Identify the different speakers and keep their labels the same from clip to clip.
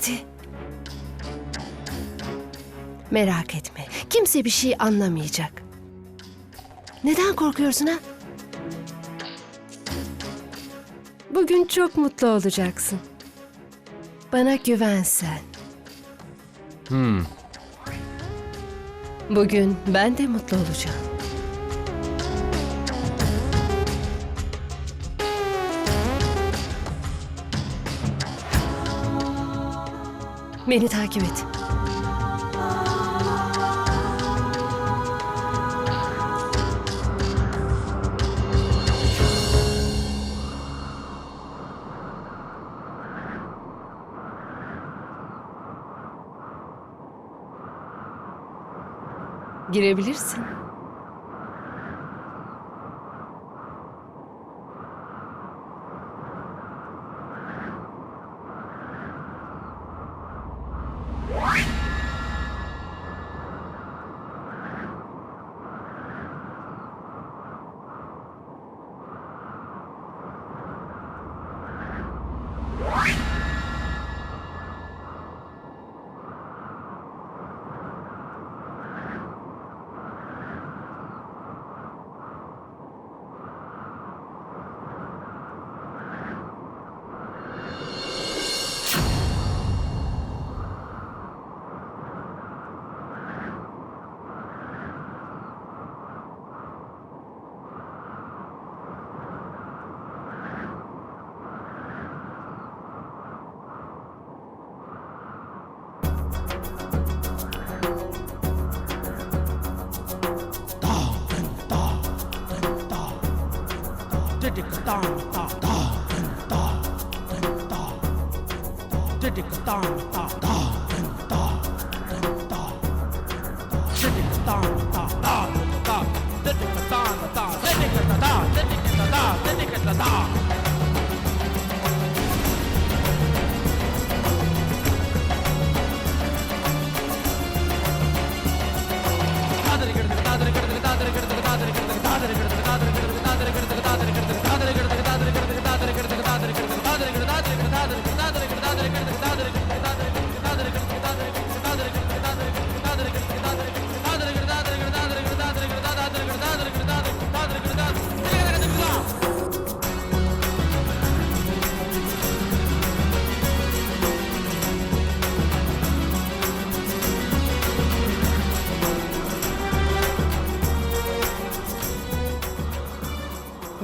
Speaker 1: Hadi. Merak etme. Kimse bir şey anlamayacak. Neden korkuyorsun ha? Bugün çok mutlu olacaksın. Bana güven sen.
Speaker 2: Hmm.
Speaker 1: Bugün ben de mutlu olacağım. Beni takip et. Girebilirsin. Didik dan da da dan da dan da. Didik dan da da dan da dan da. Didik dan da da da. Didik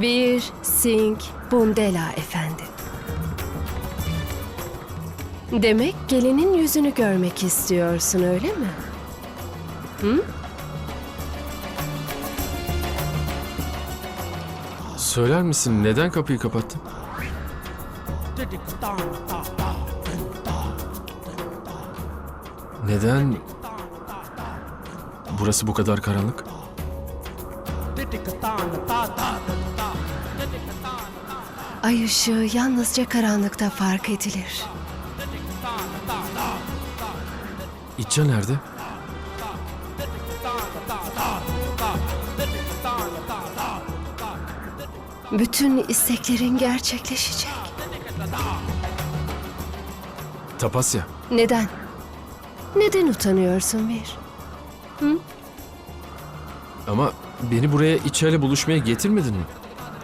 Speaker 1: Bir Singh Bundela efendi. Demek gelinin yüzünü görmek istiyorsun öyle mi?
Speaker 2: Söyler misin neden kapıyı kapattın? Neden burası bu kadar karanlık?
Speaker 1: Ay ışığı yalnızca karanlıkta fark edilir.
Speaker 2: İtça nerede?
Speaker 1: Bütün isteklerin gerçekleşecek.
Speaker 2: Tapasya.
Speaker 1: Neden? Neden utanıyorsun bir?
Speaker 2: Ama beni buraya İtça ile buluşmaya getirmedin mi?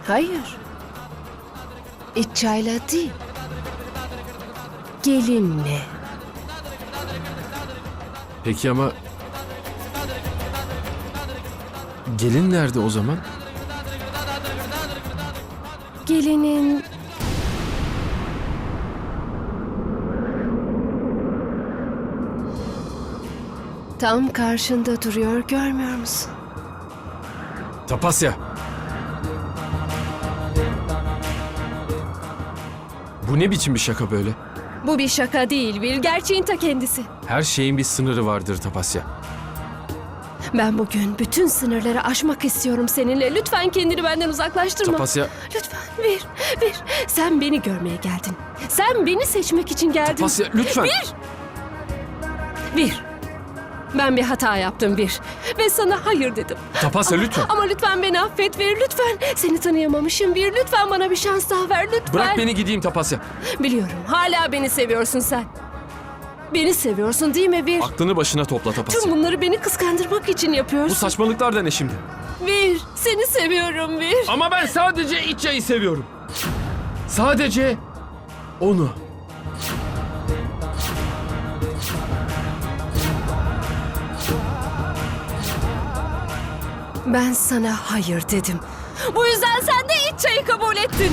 Speaker 1: Hayır. İtçayla değil. Gelinle.
Speaker 2: Peki ama... Gelin nerede o zaman?
Speaker 1: Gelinin... Tam karşında duruyor görmüyor musun?
Speaker 2: Tapasya. Bu ne biçim bir şaka böyle?
Speaker 1: Bu bir şaka değil bir gerçeğin ta kendisi.
Speaker 2: Her şeyin bir sınırı vardır Tapasya.
Speaker 1: Ben bugün bütün sınırları aşmak istiyorum seninle. Lütfen kendini benden uzaklaştırma.
Speaker 2: Tapasya,
Speaker 1: Lütfen bir, bir. Sen beni görmeye geldin. Sen beni seçmek için geldin.
Speaker 2: Tapasya lütfen.
Speaker 1: Bir. Ben bir hata yaptım bir. Ve sana hayır dedim.
Speaker 2: Tapasya
Speaker 1: Ama-
Speaker 2: lütfen.
Speaker 1: Ama lütfen beni affet ver lütfen. Seni tanıyamamışım bir. Lütfen bana bir şans daha ver lütfen.
Speaker 2: Bırak beni gideyim Tapasya.
Speaker 1: Biliyorum hala beni seviyorsun sen. Beni seviyorsun değil mi Bir?
Speaker 2: Aklını başına topla
Speaker 1: Tüm
Speaker 2: Tapasya.
Speaker 1: bunları beni kıskandırmak için
Speaker 2: Bu
Speaker 1: yapıyorsun.
Speaker 2: saçmalıklar da ne şimdi?
Speaker 1: Bir, seni seviyorum Bir.
Speaker 2: Ama ben sadece İça'yı seviyorum. Sadece onu.
Speaker 1: Ben sana hayır dedim. Bu yüzden sen de iç çayı kabul ettin.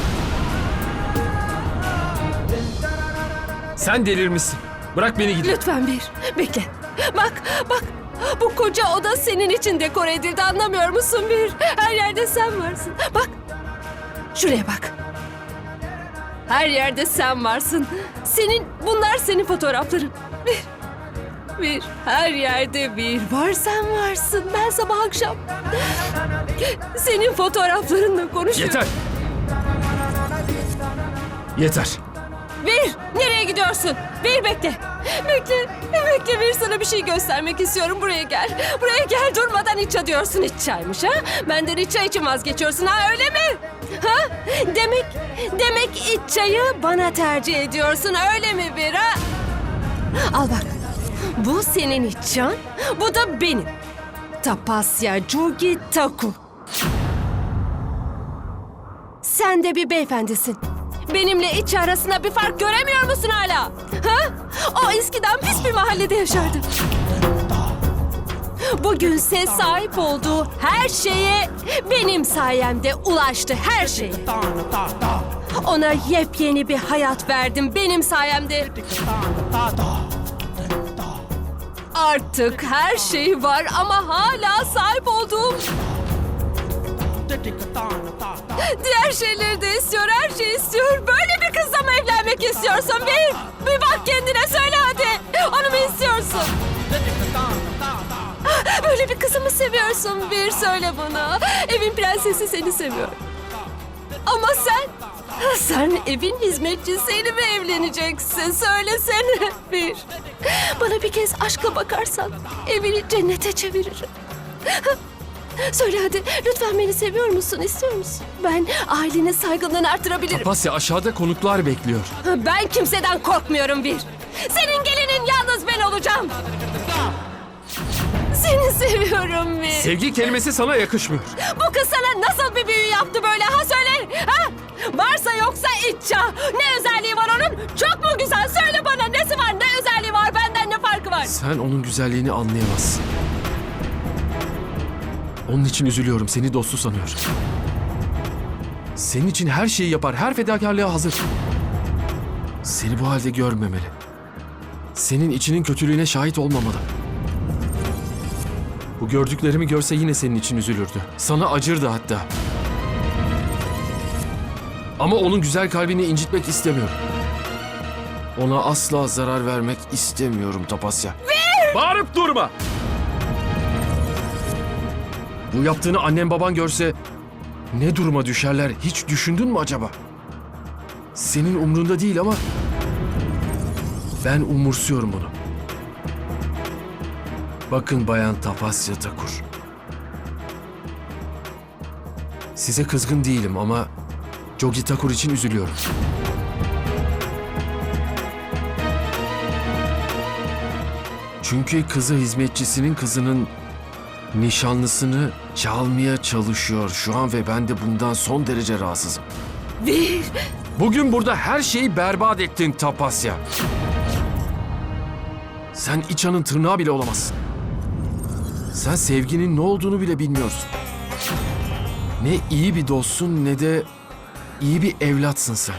Speaker 2: Sen delirmişsin. Bırak beni gidin.
Speaker 1: Lütfen bir, bekle. Bak, bak. Bu koca oda senin için dekore edildi anlamıyor musun bir? Her yerde sen varsın. Bak, şuraya bak. Her yerde sen varsın. Senin, bunlar senin fotoğrafların. Bir, bir, her yerde bir var sen varsın. Ben sabah akşam senin fotoğraflarınla konuşuyorum.
Speaker 2: Yeter. Yeter.
Speaker 1: Bir, nereye gidiyorsun? Bir bekle. Bekle, bekle bir sana bir şey göstermek istiyorum. Buraya gel. Buraya gel durmadan iç diyorsun. İç çaymış ha? Benden iç çay için vazgeçiyorsun ha öyle mi? Ha? Demek, demek iç çayı bana tercih ediyorsun öyle mi bir ha? Al bak. Bu senin iç çan, bu da benim. Tapasya Jugi Taku. Sen de bir beyefendisin. Benimle iç arasında bir fark göremiyor musun hala? Ha? O eskiden pis bir mahallede yaşardı. Bugünse sahip olduğu her şeye benim sayemde ulaştı her şeye. Ona yepyeni bir hayat verdim benim sayemde. Artık her şey var ama hala sahip olduğum Diğer şeyleri de istiyor, her şeyi istiyor. Böyle bir kızla mı evlenmek istiyorsun? Bir, bir bak kendine söyle hadi. Onu mu istiyorsun? Böyle bir kızı mı seviyorsun? Bir söyle bana. Evin prensesi seni seviyor. Ama sen, sen evin hizmetçisiyle mi evleneceksin? Söylesene bir. Bana bir kez aşkla bakarsan evini cennete çeviririm. Söyle hadi lütfen beni seviyor musun istiyor musun? Ben ailenin saygınlığını artırabilirim.
Speaker 2: Tapasya aşağıda konuklar bekliyor.
Speaker 1: Ben kimseden korkmuyorum bir. Senin gelinin yalnız ben olacağım. Seni seviyorum bir.
Speaker 2: Sevgi kelimesi sana yakışmıyor.
Speaker 1: Bu kız sana nasıl bir büyü yaptı böyle ha söyle. Ha? Varsa yoksa içça. Ne özelliği
Speaker 2: Sen onun güzelliğini anlayamazsın. Onun için üzülüyorum. Seni dostu sanıyor. Senin için her şeyi yapar. Her fedakarlığa hazır. Seni bu halde görmemeli. Senin içinin kötülüğüne şahit olmamalı. Bu gördüklerimi görse yine senin için üzülürdü. Sana acırdı hatta. Ama onun güzel kalbini incitmek istemiyorum. Ona asla zarar vermek istemiyorum Tapasya. Bağırıp durma! Bu yaptığını annem baban görse ne duruma düşerler hiç düşündün mü acaba? Senin umrunda değil ama ben umursuyorum bunu. Bakın Bayan Tapasya Takur. Size kızgın değilim ama Jogi Takur için üzülüyorum. Çünkü kızı hizmetçisinin kızının nişanlısını çalmaya çalışıyor şu an ve ben de bundan son derece rahatsızım.
Speaker 1: Bir.
Speaker 2: Bugün burada her şeyi berbat ettin Tapasya. Sen İçan'ın tırnağı bile olamazsın. Sen sevginin ne olduğunu bile bilmiyorsun. Ne iyi bir dostsun ne de iyi bir evlatsın sen.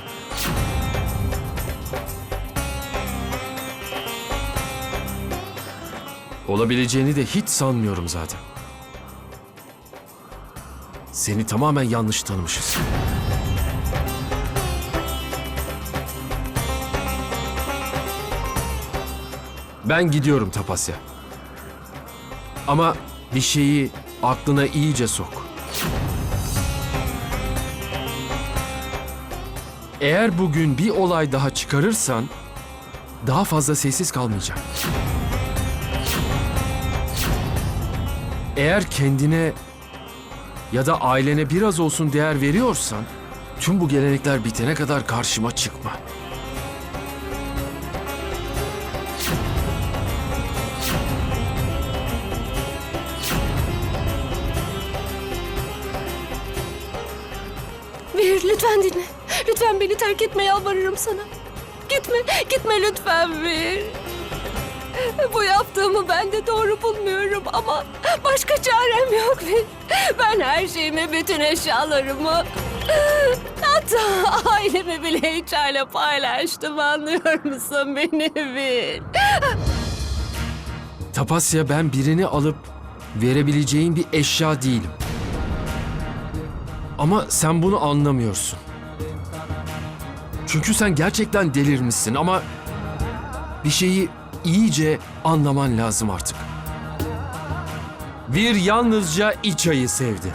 Speaker 2: Olabileceğini de hiç sanmıyorum zaten. Seni tamamen yanlış tanımışız. Ben gidiyorum Tapasya. Ama bir şeyi aklına iyice sok. Eğer bugün bir olay daha çıkarırsan daha fazla sessiz kalmayacağım. Eğer kendine ya da ailene biraz olsun değer veriyorsan tüm bu gelenekler bitene kadar karşıma çıkma.
Speaker 1: Vir lütfen dinle. Lütfen beni terk etme yalvarırım sana. Gitme, gitme lütfen Vir. Bu yaptığımı ben de doğru bulmuyorum ama başka çarem yok Vir. Ben her şeyimi, bütün eşyalarımı, hatta ailemi bile içerle paylaştım anlıyor musun beni Vir?
Speaker 2: Tapasya ben birini alıp verebileceğin bir eşya değilim. Ama sen bunu anlamıyorsun. Çünkü sen gerçekten delirmişsin ama bir şeyi iyice anlaman lazım artık. Bir yalnızca İçay'ı sevdi.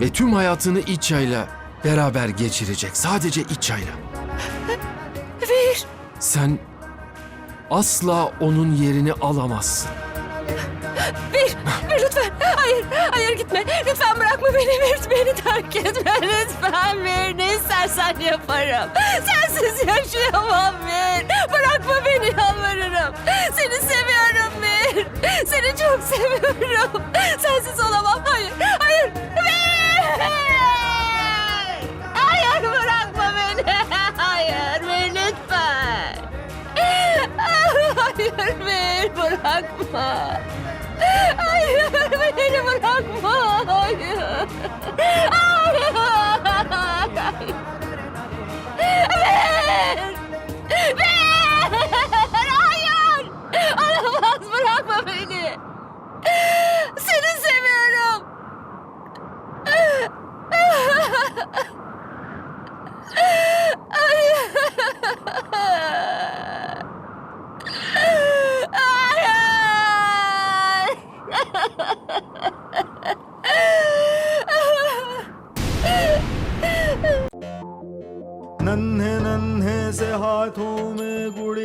Speaker 2: Ve tüm hayatını İçay'la beraber geçirecek. Sadece İçay'la.
Speaker 1: Vir,
Speaker 2: Sen asla onun yerini alamazsın.
Speaker 1: Vir, Vir lütfen. Hayır, hayır gitme. Lütfen bırakma beni Vir. Beni terk etme lütfen Vir. Ne istersen yaparım. Sensiz yaşayamam Vir. Bırakma beni yalvarırım. Seni seviyorum Vir. Seni çok seviyorum. Sensiz olamam. Hayır, hayır. Hayır bırakma beni. Hayır Vir lütfen. Hayır Vir bırakma. Hayır beni bırakma. Hayır. Hayır.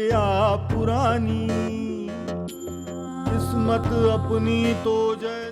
Speaker 3: गुड़िया पुरानी किस्मत अपनी तो जैसे